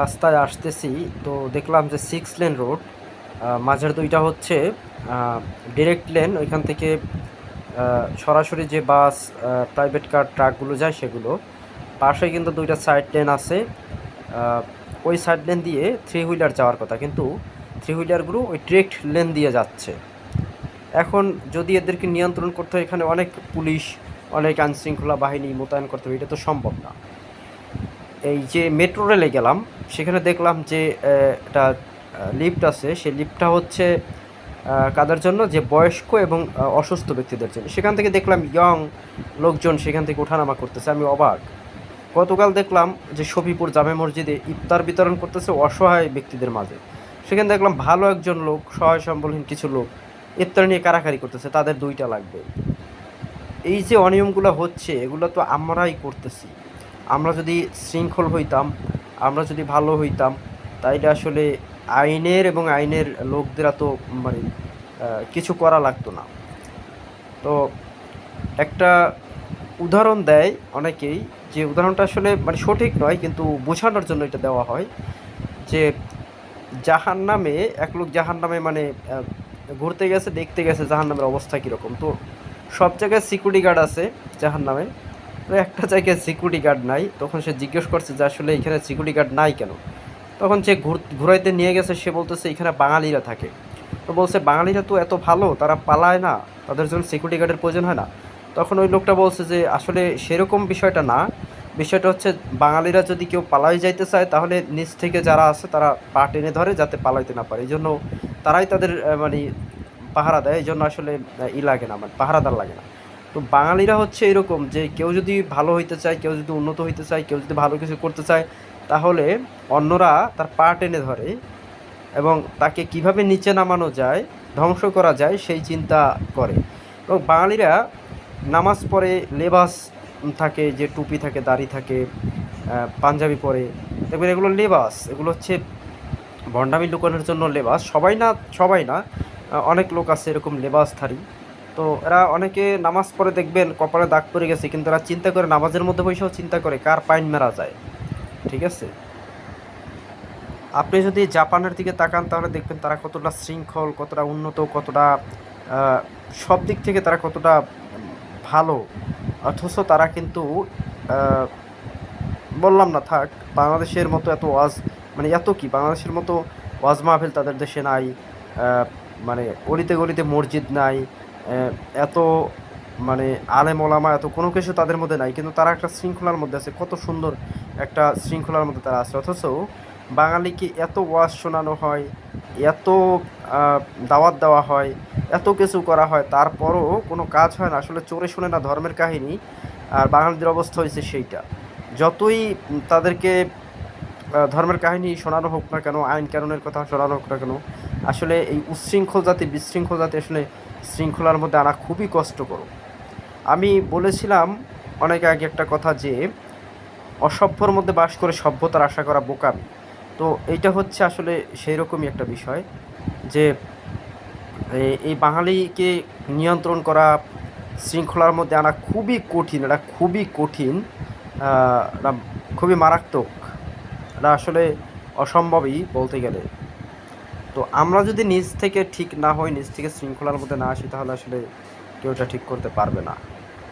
রাস্তায় আসতেছি, তো দেখলাম যে সিক্স লেন রোড মাঝের দুইটা হচ্ছে ডিরেক্ট লেন ওইখান থেকে সরাসরি যে বাস প্রাইভেট কার ট্রাকগুলো যায় সেগুলো। পাশে কিন্তু দুইটা সাইড লেন আছে ওই সাইড লেন দিয়ে থ্রি হুইলার যাওয়ার কথা, কিন্তু থ্রি হুইলারগুলো ওই ডিরেক্ট লেন দিয়ে যাচ্ছে। এখন যদি এদেরকে নিয়ন্ত্রণ করতে হয়, এখানে অনেক পুলিশ, অনেক আইনশৃঙ্খলা বাহিনী মোতায়েন করতে হবে, এটা তো সম্ভব না। এই যে মেট্রো রেলে গেলাম, সেখানে দেখলাম যে একটা লিফট আছে। সেই লিফটটা হচ্ছে কাদের জন্য? যে বয়স্ক এবং অসুস্থ ব্যক্তিদের জন্য। সেখান থেকে দেখলাম ইয়ং লোকজন সেখান থেকে ওঠানামা করতেছে। আমি অবাক। গতকাল দেখলাম যে শফিপুর জামে মসজিদে ইফতার বিতরণ করতেছে অসহায় ব্যক্তিদের মাঝে। সেখানে দেখলাম ভালো একজন লোক, সহায় সম্বলহীন কিছু লোক ইফতার নিয়ে কারাকারি করতেছে। তাদের দুইটা লাগবে। এই যে অনিয়মগুলো হচ্ছে, এগুলো তো আমরাই করতেছি। আমরা যদি শৃঙ্খল হইতাম, আমরা যদি ভালো হইতাম, তাইলে আসলে আইনের এবং আইনের লোকদের তো মানে কিছু করা লাগতো না। তো একটা উদাহরণ দেয় অনেকেই, যে উদাহরণটা আসলে মানে সঠিক নয়, কিন্তু বোঝানোর জন্য এটা দেওয়া হয়, যে জাহান নামে এক লোক জাহান নামে মানে ঘুরতে গেছে, দেখতে গেছে জাহান নামের অবস্থা কীরকম। তো সব জায়গায় সিকিউরিটি গার্ড আছে জাহান নামে তো একটা জায়গায় সিকিউরিটি গার্ড নাই, তখন সে জিজ্ঞেস করছে যে আসলে এখানে সিকিউরিটি গার্ড নাই কেন? তখন যে ঘুরাইতে নিয়ে গেছে, সে বলতেছে এখানে বাঙালিরা থাকে। তো বলছে, বাঙালিরা তো এত ভালো, তারা পালায় না, তাদের জন্য সিকিউরিটি গার্ডের প্রয়োজন হয় না। তখন ওই লোকটা বলছে যে, আসলে সেরকম বিষয়টা না। বিষয়টা হচ্ছে বাঙালিরা যদি কেউ পালাই যাইতে চায়, তাহলে নিচ থেকে যারা আছে, তারা পা টেনে ধরে যাতে পালাইতে না পারে। এই জন্য তারাই তাদের মানে পাহারা দেয়। এই জন্য আসলে ই লাগে না মানে পাহারাদার লাগে না। তো বাঙালিরা হচ্ছে এরকম যে কেউ যদি ভালো হইতে চায়, কেউ যদি উন্নত হইতে চায়, কেউ যদি ভালো কিছু করতে চায়, তাহলে অন্যরা তার পা টেনে ধরে এবং তাকে কীভাবে নিচে নামানো যায়, ধ্বংস করা যায় সেই চিন্তা করে। এবং বাঙালিরা নামাজ পড়ে, লেবাস থাকে, যে টুপি থাকে, দাড়ি থাকে পাঞ্জাবি পরে, দেখবেন এগুলো লেবাস, এগুলো হচ্ছে ভণ্ডামি লুকানোর জন্য লেবাস। সবাই না সবাই না অনেক লোক আছে এরকম লেবাসধারী। তো এরা অনেকে নামাজ পড়ে দেখবেন কপালে দাগ পড়ে গেছে, কিন্তু এরা চিন্তা করে নামাজের মধ্যে বসেও চিন্তা করে কার পাইন মেরা যায়। ঠিক আছে? আপনি যদি জাপানের দিকে তাকান, তাহলে দেখবেন তারা কতটা শৃঙ্খল, কতটা উন্নত, কতটা সব দিক থেকে তারা কতটা ভালো। অথচ তারা কিন্তু বললাম না, থাক, বাংলাদেশের মতো এত ওয়াজ মানে এত কি, বাংলাদেশের মতো ওয়াজ মাহফিল তাদের দেশে নাই মানে অলিতে গলিতে মসজিদ নাই এত মানে আলেম ওলামা এত কোনো কিছু তাদের মধ্যে নাই, কিন্তু তারা একটা শৃঙ্খলার মধ্যে আছে, কত সুন্দর একটা শৃঙ্খলার মধ্যে তারা আছে। অথচ বাঙালিকে এত ওয়াজ শোনানো হয়, এত দাওয়াত দেওয়া হয়, এত কিছু করা হয়, তারপরও কোনো কাজ হয় না। আসলে চোরে শুনে না ধর্মের কাহিনী, আর বাঙালিদের অবস্থা হয়েছে সেইটা। যতই তাদেরকে ধর্মের কাহিনী শোনানো হোক না কেন, আইন কানুনের কথা শোনানো হোক না কেন আসলে এই উচ্ছৃঙ্খল জাতি, বিশৃঙ্খল জাতি আসলে শৃঙ্খলার মধ্যে আনা খুবই কষ্টকর। আমি বলেছিলাম অনেক আগে একটা কথা যে, অসভ্যর মধ্যে বাস করে সভ্যতার আশা করা বোকামি। তো এইটা হচ্ছে আসলে সেই রকমই একটা বিষয় যে এই বাঙালিকে নিয়ন্ত্রণ করা, শৃঙ্খলার মধ্যে আনা খুবই কঠিন, এটা খুবই কঠিন খুবই মারাত্মক। এটা আসলে অসম্ভবই বলতে গেলে। তো আমরা যদি নিজ থেকে ঠিক না হই, নিজ থেকে শৃঙ্খলার মধ্যে না আসি, তাহলে আসলে কেউ এটা ঠিক করতে পারবে না।